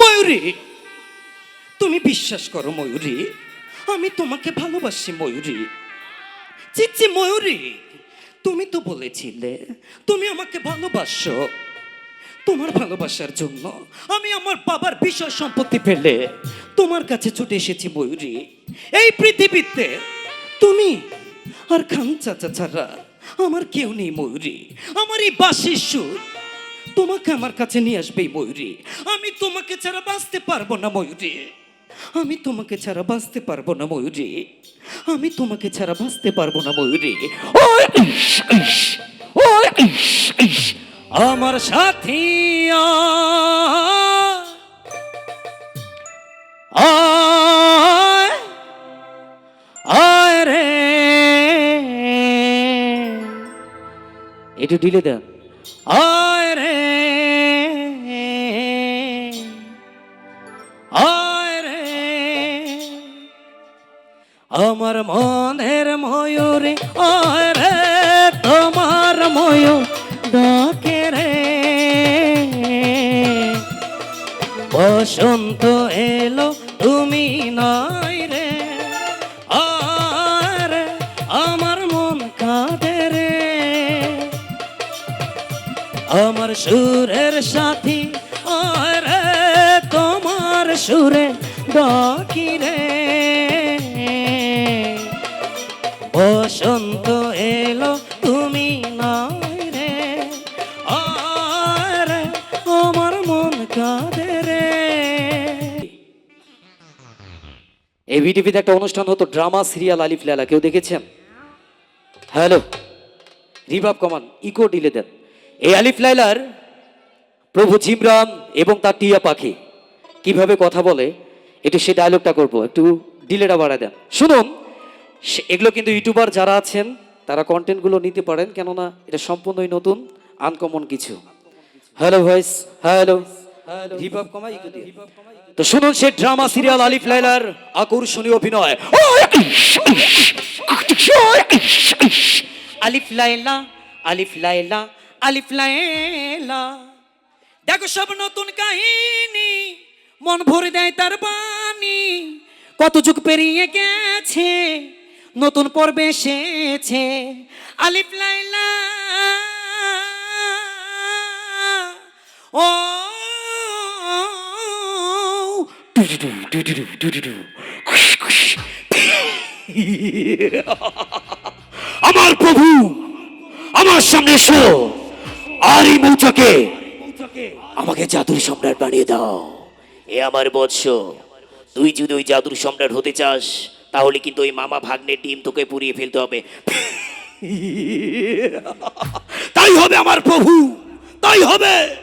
ময়ূরী, তুমি বিশ্বাস করো ময়ূরী, আমি তোমাকে ভালোবাসি ময়ূরী। চিচ্ছি ময়ূরী, তুমি তো বলেছিলে তুমি আমাকে ভালোবাসো। তোমার ভালোবাসার জন্য আমি আমার বাবার বিষয় সম্পত্তি পেলে তোমার কাছে ছুটে এসেছি ময়ূরী। এই পৃথিবীতে তুমি আর খান চাচা ছাড়া আমার কেউ নেই ময়ূরী। আমার এই বাসির সুর তোমাকে আমার কাছে নিয়ে আসবে এই ময়ূরী। আমি তোমাকে ছাড়া বাঁচতে পারব না ময়ূরী। আমি তোমাকে ছাড়া বাঁচতে পারব না ময়ূরী। আমি তোমাকে ছাড়া বাঁচতে পারব না ময়ূরী। আমার সাথী আয় একটু ডিলে দেন আয় আমার মনের ময়ূরে, আয় রে তোমার ময়ূর ডাকে রে। বসন্ত এলো, তুমি নাই রে। আয় রে, আমার মন কাঁদে রে। আমার সুরের সাথী, আয় রে তোমার সুরে ডাকি রে। কাঁদে রে একটা অনুষ্ঠান হতো, ড্রামা, সিরিয়াল, আলিফ লালা। কেউ দেখেছেন? হ্যালো, রিভাব কমান ইকো ডিলে দেন। এই আলিফ লাইলার প্রভু জিমরান এবং তার টিয়া পাখি, কীভাবে কথা বলে, একটু সে ডায়লগটা করব, একটু ডিলেটা বাড়ায় দেন। শুনুন এগুলো কিন্তু ইউটিউবার যারা আছেন, তারা কন্টেন্টগুলো নিতে পারেন, কেননা এটা সম্পূর্ণই নতুন আনকমন কিছু। Hello voice hello. রিভাব কমাই ইকো দিয়ে। তো শুনুন সে ড্রামা সিরিয়াল আলিফ লাইলার আকর্ষণীয় অভিনয়। আলিফ লাইলা আলিফ লাইলা আলিফ লাইলা। দেখো সব নতুন কাহিনী মন ভরে দেয় তার বাণী। কত যুগ পেরিয়ে গেছে নতুন পর্বে এসেছে। আলিফ লাইলা ও আমার প্রভু, আমার সামনে এসো। আর এই মৌচাকে আমাকে জাদুর সম্রাট বানিয়ে দাও। এ আমার বৎস। তুই যদি ওই জাদুর সম্রাট হতে চাস, তাহলে কিন্তু ওই মামা ভাগ্নের ডিম তোকে পুড়িয়ে ফেলতে হবে। তাই হবে আমার প্রভু, তাই হবে।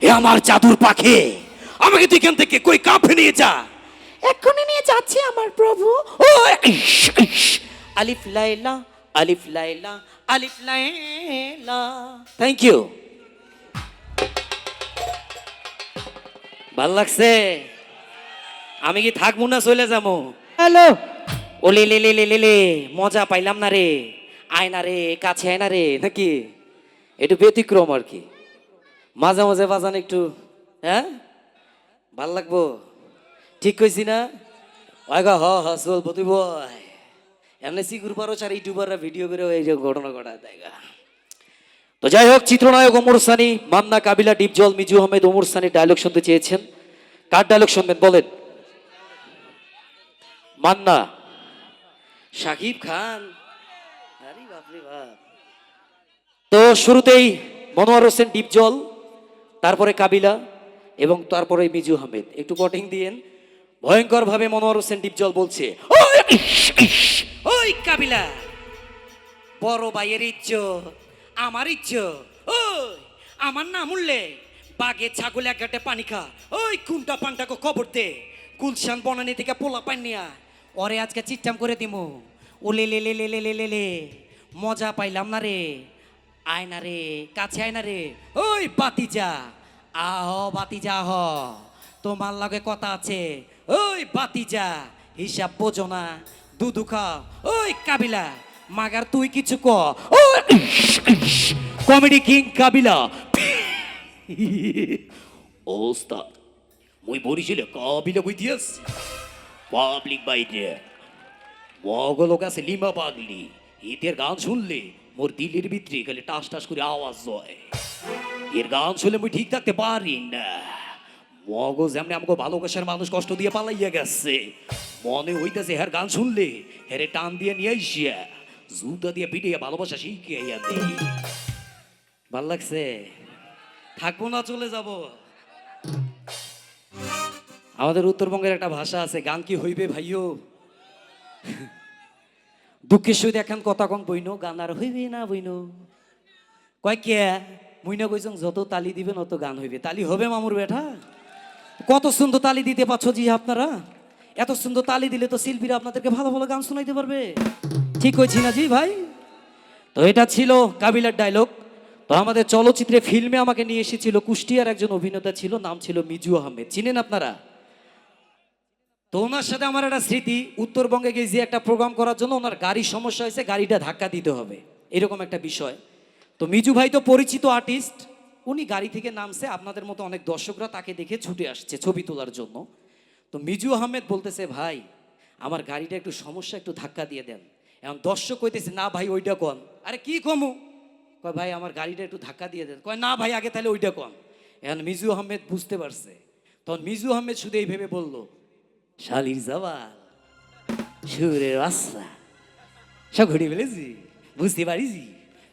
এ আমার জাদুর পাখে। আমাকে তুই এখান থেকে কই কাঁপে নিয়ে যা। এক্ষুনি নিয়ে যাচ্ছি আমার প্রভু। ও। আলিফ লাইলা আলিফ লাইলা আলিফ লাইলা। থ্যাংক ইউ ভালো লাগছে। আমি কি থাকব না চলে যাব? হ্যালো। ও লে লে লে লে লে লে মজা পাইলাম না রে। আয় না রে কাছে আয় না রে নাকি? একটু ব্যতিক্রম আর কি। মাঝে মাঝে বাজান একটু হ্যাঁ? ভালো লাগবো? ঠিক কইছি না? ওয়াগা হ হ, চল বতি বয়। এমনি সিগুর পারো চার ইউটিউবাররা ভিডিও করে এই যে ঘটনা ঘটা দেয়গা তো যাই হোক চিত্রনায়ক ওমর সানি মান্না কাবিলা ডিপজল মিজু আহমেদ ওমর সানি ডায়লগ শুনতে চেয়েছেন। কার ডায়লগ শুনবেন, বলেন? মান্না শাকিব খান। আরে বাপরে বাপ। তো শুরুতেই মনোয়ার হোসেন ডিপজল তারপরে কাবিলা। এবং তারপরে মিজু আহমেদ। একটু কটিং দিয়েন। ভয়ঙ্করভাবে মনোয়ার হোসেন ডিপজল বলছে, ওই কাবিলা, বড় ভাইয়ের ইচ্ছ আমার ইচ্ছ ও আমার নাম উল্লে বাগে ছাগল এক ঘাটে পানি খা, ওই কুন্টা পান্টাকে খবর দে, গুলশান বনানি থেকে পোলা পান নিয়া, ওরে আজকে চিটচাম করে দিমো, ও লে লে লে লে লে লে লে মজা পাইলাম না রে, আয় না রে, কাছে আয় না রে, ওই পাতি যা আহ, বাতিজা, হ। তোমার লগে কথা আছে। ওই বাতিজা, হিসাব বোঝো না। দুধু খাও। ওই কাবিলা, মাগার তুই কিছু ক। Comedy king Kabila. ওস্তাদ, মুই বরিশালে কাবিলা বইতিয়াস পাবলিক বাইরে। মগলোক আছে লিমা পাগলি। এদের গান শুনলে মোর দিলের ভিতরে খালি টাস টাস করে আওয়াজ হয়। এর গান শুনলে আমি ঠিক থাকতে পারি না। মগজ এমনি আমাকে ভালোবাসার মানুষ কষ্ট দিয়ে পালাইয়া গেছে। মনে হইতেছে হের গান শুনলে হেরে টান দিয়ে নিয়ে আইসিয়া, জুতা দিয়ে পিটিয়ে ভালোবাসা শিখিয়া দেই। ভালো লাগছে? থাকব না, চলে যাব। আমাদের উত্তরবঙ্গের একটা ভাষা আছে, গান কি হইবে ভাইও দুঃখের সহিত এখন কথা কন বইনো, গান আর হইবে না বইনো। কয় কে? মুইনা কইছং, যত তালি দিবেন, অত গান হইবে। তালি হবে, মামুর বেটা? কত সুন্দর তালি দিতে পারছ জি আপনারা? এত সুন্দর তালি দিলে তো শিল্পীরা আপনাদেরকে ভালো ভালো গান শোনাইতে পারবে। ঠিক কইছি না জি ভাই? তো এটা ছিল কাবিলার ডায়লগ তো আমাদের চলচ্চিত্রে ফিল্মে আমাকে নিয়ে এসেছিল কুষ্টিয়ার একজন অভিনেতা ছিল, নাম ছিল মিজু আহমেদ। চিনেন আপনারা? তো ওনার সাথে আমার একটা স্মৃতি, উত্তরবঙ্গে গিয়ে যে একটা প্রোগ্রাম করার জন্য ওনার গাড়ির সমস্যা হয়েছে, গাড়িটা ধাক্কা দিতে হবে। এরকম একটা বিষয়। তো মিজু ভাই তো পরিচিত আর্টিস্ট উনি গাড়ি থেকে নামছে, আপনাদের মতো অনেক দর্শকরা তাকে দেখে ছুটে আসছে ছবি তোলার জন্য। তো মিজু আহমেদ বলতেছে, ভাই, আমার গাড়িটা একটু সমস্যা, একটু ধাক্কা দিয়ে দেন। এখন দর্শক কইতেছে, না ভাই, ওইটা কন আরে কি কমু? কয়, ভাই, আমার গাড়িটা একটু ধাক্কা দিয়ে দেন। কয়, না ভাই, আগে তাহলে ওইটা কন এখন মিজু আহমেদ বুঝতে পারছে। তখন মিজু আহমেদ শুধু এই ভেবে বলল, শালির জবাল, সুরের বাচ্চা সব ঘুরে ফেলেছি, বুঝতে পারিছি।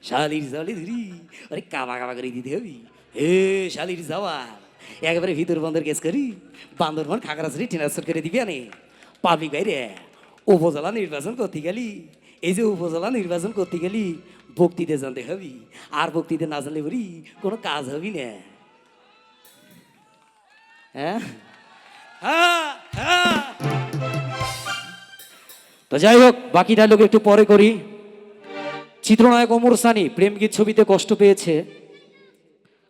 শালির জলে ধরি, আরে কাবা কাবা করে দিতে হবি। হে শালির জবাল একেবারে ভিতর বন্দর কেস করি, বান্দর বান্দরবন খাগড়াছড়ি ট্রান্সফার করে দিবি আনে। পাবলিক বাইরে, উপজেলা নির্বাচন করতে গেলি, এই যে উপজেলা নির্বাচন করতে গেলি বক্তৃতা জানতে হবি, আর বক্তৃতা না জানলে বলি কোনো কাজ হবি না। হ্যাঁ? হ্যাঁ হ্যাঁ। তো যাই হোক বাকি লোক একটু পরে করি। চিত্রনায়ক ওমর সানি প্রেমগীত ছবিতে কষ্ট পেয়েছে।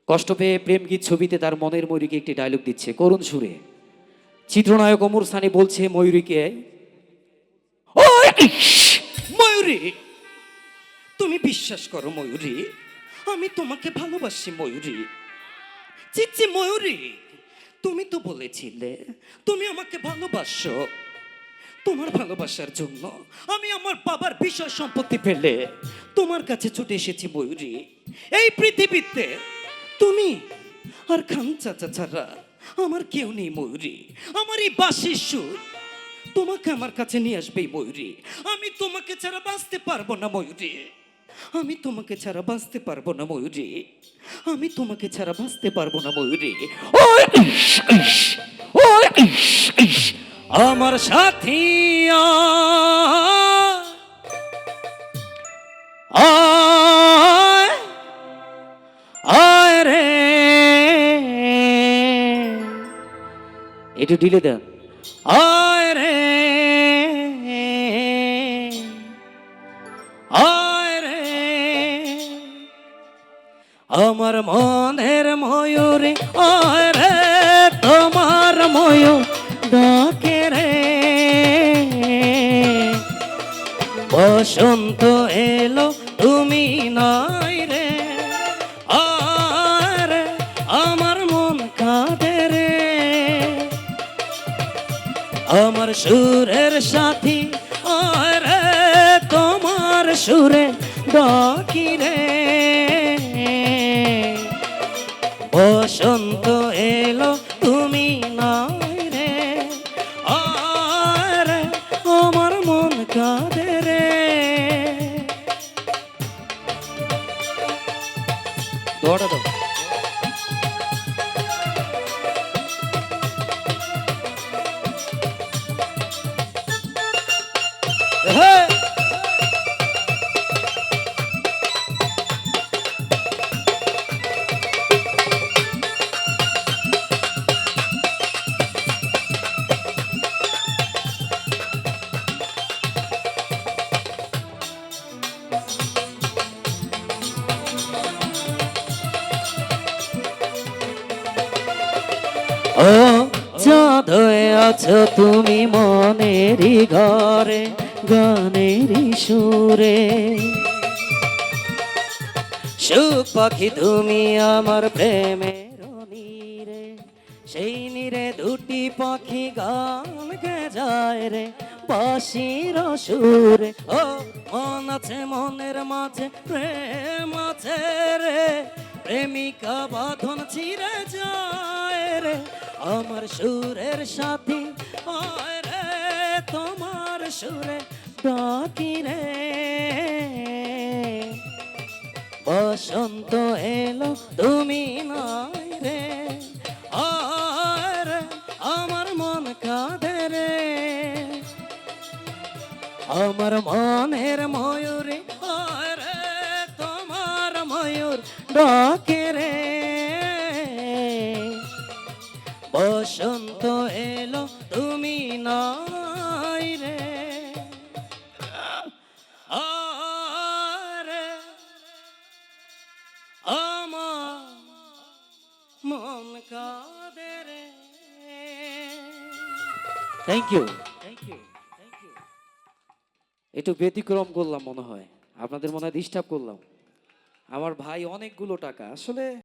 কষ্ট পেয়ে প্রেমগীত ছবিতে তার মনের ময়ূরীকে একটি ডায়লগ দিচ্ছে। করুণ সুরে। চিত্রনায়ক ওমর সানি বলছে ময়ূরীকে ময়ূরী, তুমি বিশ্বাস করো ময়ূরী, আমি তোমাকে ভালোবাসি ময়ূরী। চিচ্ছি ময়ূরী, তুমি তো বলেছিলে, তুমি আমাকে ভালোবাসো। তোমার ভালোবাসার জন্য আমি আমার বাবার বিষয় সম্পত্তি পেলে তোমার কাছে ছুটে এসেছি ময়ূরী এই পৃথিবীতে তুমি আর খান চাচা ছাড়া আমার কেউ নেই ময়ূরী আমার এই বাসির সুর তোমাকে আমার কাছে নিয়ে আসবে ময়ূরী আমি তোমাকে ছাড়া বাঁচতে পারব না ময়ূরী আমি তোমাকে ছাড়া বাঁচতে পারব না ময়ূরী আমি তোমাকে ছাড়া বাঁচতে পারব না ময়ূরী আমার সাথী একটু ঢিলে আয় রে, আমার মনের ময়ূরে, আয় রে, তোমার ময়ূর ডাকে রে। বসন্ত এলো আমার সুরের সাথী আর তোমার সুরে ডাকি রে। বসন্ত এলো, তুমি নাই রে। আর আমার মন কাঁদে রে। দৌড়া দাও। আছো তুমি মনেরই ঘরে গানেরই সুরে। সুখ পাখি তুমি আমার প্রেমের সেই নিরে দুটি পাখি গান গে যায় রে বাসির সুরে। ও, মন আছে, মনের মাঝে, প্রেম আছে রে, প্রেমিকা বাঁধন ছিঁড়ে যায় রে, আমার সুরের সাথী আমার মনের ময়ূরে আর তোমার ময়ূর ডাকে রে। বসন্ত এলো, তুমি নাই রে। আরে আমার মন কাঁদে রে। থ্যাংক ইউ একটু ব্যতিক্রম করলাম মনে হয়। আপনাদের মনে হয় ডিস্টার্ব করলাম। আমার ভাই অনেকগুলো টাকা। আসলে